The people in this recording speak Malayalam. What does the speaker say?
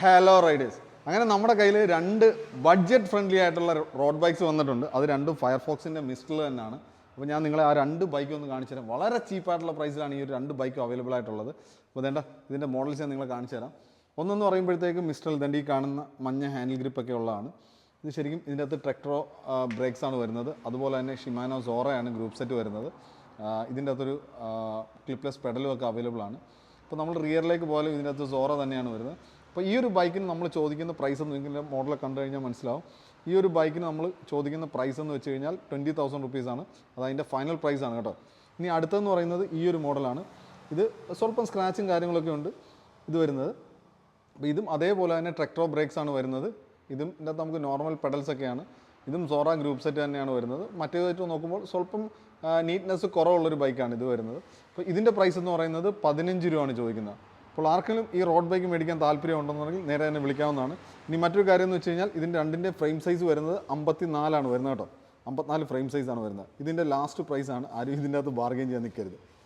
ഹലോ റൈഡേഴ്സ് അങ്ങനെ നമ്മുടെ കയ്യിൽ രണ്ട് ബഡ്ജറ്റ് ഫ്രണ്ട്ലി ആയിട്ടുള്ള റോഡ് ബൈക്സ് വന്നിട്ടുണ്ട്. അത് രണ്ടും ഫയർഫോക്സിന്റെ മിസ്റ്റിൽ തന്നെയാണ്. അപ്പോൾ ഞാൻ നിങ്ങളെ ആ രണ്ട് ബൈക്ക് ഒന്ന് കാണിച്ചു തരാം. വളരെ ചീപ്പായിട്ടുള്ള പ്രൈസിലാണ് ഈ ഒരു രണ്ട് ബൈക്കും അവൈലബിൾ ആയിട്ടുള്ളത്. അപ്പോൾ വേണ്ട ഇതിന്റെ മോഡൽസ് ഞാൻ നിങ്ങളെ കാണിച്ചു തരാം. ഒന്നെന്ന് പറയുമ്പോഴത്തേക്ക് മിസ്റ്റൽ ദണ്ട് ഈ കാണുന്ന മഞ്ഞ ഹാൻഡിൽ ഗ്രിപ്പ് ഒക്കെ ഉള്ളതാണ്. ഇത് ശരിക്കും ഇതിന്റെ അകത്ത് ട്രക്ടറോ ബ്രേക്സ് ആണ് വരുന്നത്. അതുപോലെ തന്നെ ഷിമാനോ സോറയാണ് ഗ്രൂപ്പ് സെറ്റ് വരുന്നത്. ഇതിന്റെ അകത്തൊരു ക്ലിപ്ലെസ് പെഡലും ഒക്കെ അവൈലബിൾ ആണ്. അപ്പോൾ നമ്മൾ റിയറിലേക്ക് പോയാലും ഇതിന്റെ അകത്ത് സോറ തന്നെയാണ് വരുന്നത്. അപ്പോൾ ഈ ഒരു ബൈക്കിന് നമ്മൾ ചോദിക്കുന്ന പ്രൈസ് എന്ന് നിങ്ങളുടെ മോഡലൊക്കെ കണ്ടു കഴിഞ്ഞാൽ മനസ്സിലാവും. ഈ ഒരു ബൈക്കിന് നമ്മൾ ചോദിക്കുന്ന പ്രൈസ് എന്ന് വെച്ച് കഴിഞ്ഞാൽ ട്വന്റി തൗസൻഡ് റുപ്പീസാണ് അത് അതിന്റെ ഫൈനൽ പ്രൈസ് ആണ് കേട്ടോ. ഇനി അടുത്തെന്ന് പറയുന്നത് ഈ ഒരു മോഡലാണ് ഇത് സ്വല്പം സ്ക്രാച്ചും കാര്യങ്ങളൊക്കെ ഉണ്ട് ഇത് വരുന്നത്. അപ്പോൾ ഇതും അതേപോലെ തന്നെ ട്രക്ടറോ ബ്രേക്സ് ആണ് വരുന്നത്. ഇതും ഇതിന്റെ അകത്ത് നമുക്ക് നോർമൽ പെഡൽസ് ഒക്കെയാണ് ഇതും സോറ ഗ്രൂപ്പ് സെറ്റ് തന്നെയാണ് വരുന്നത്. മറ്റേതായിട്ട് നോക്കുമ്പോൾ സ്വല്പം നീറ്റ്നെസ് കുറവുള്ളൊരു ബൈക്കാണ് ഇത് വരുന്നത്. അപ്പോൾ ഇതിന്റെ പ്രൈസ് എന്ന് പറയുന്നത് പതിനഞ്ച് രൂപയാണ് ചോദിക്കുന്നത്. അപ്പോൾ ആർക്കെങ്കിലും ഈ റോഡ് ബൈക്ക് മേടിക്കാൻ താല്പര്യം ഉണ്ടെന്നുണ്ടെങ്കിൽ നേരെ തന്നെ വിളിക്കാവുന്നതാണ്. ഇനി മറ്റൊരു കാര്യം എന്ന് വെച്ച് കഴിഞ്ഞാൽ ഇതിന്റെ രണ്ടിന്റെ ഫ്രെയിം സൈസ് വരുന്നത് അമ്പത്തി നാലാണ് വരുന്നത് കേട്ടോ. അമ്പത്തിനാല് ഫ്രെയിം സൈസാണ് വരുന്നത്. ഇതിന്റെ ലാസ്റ്റ് പ്രൈസാണ് ആരും ഇതിന്റെ അകത്ത് ബാർഗെയിൻ ചെയ്യാൻ നിൽക്കരുത്.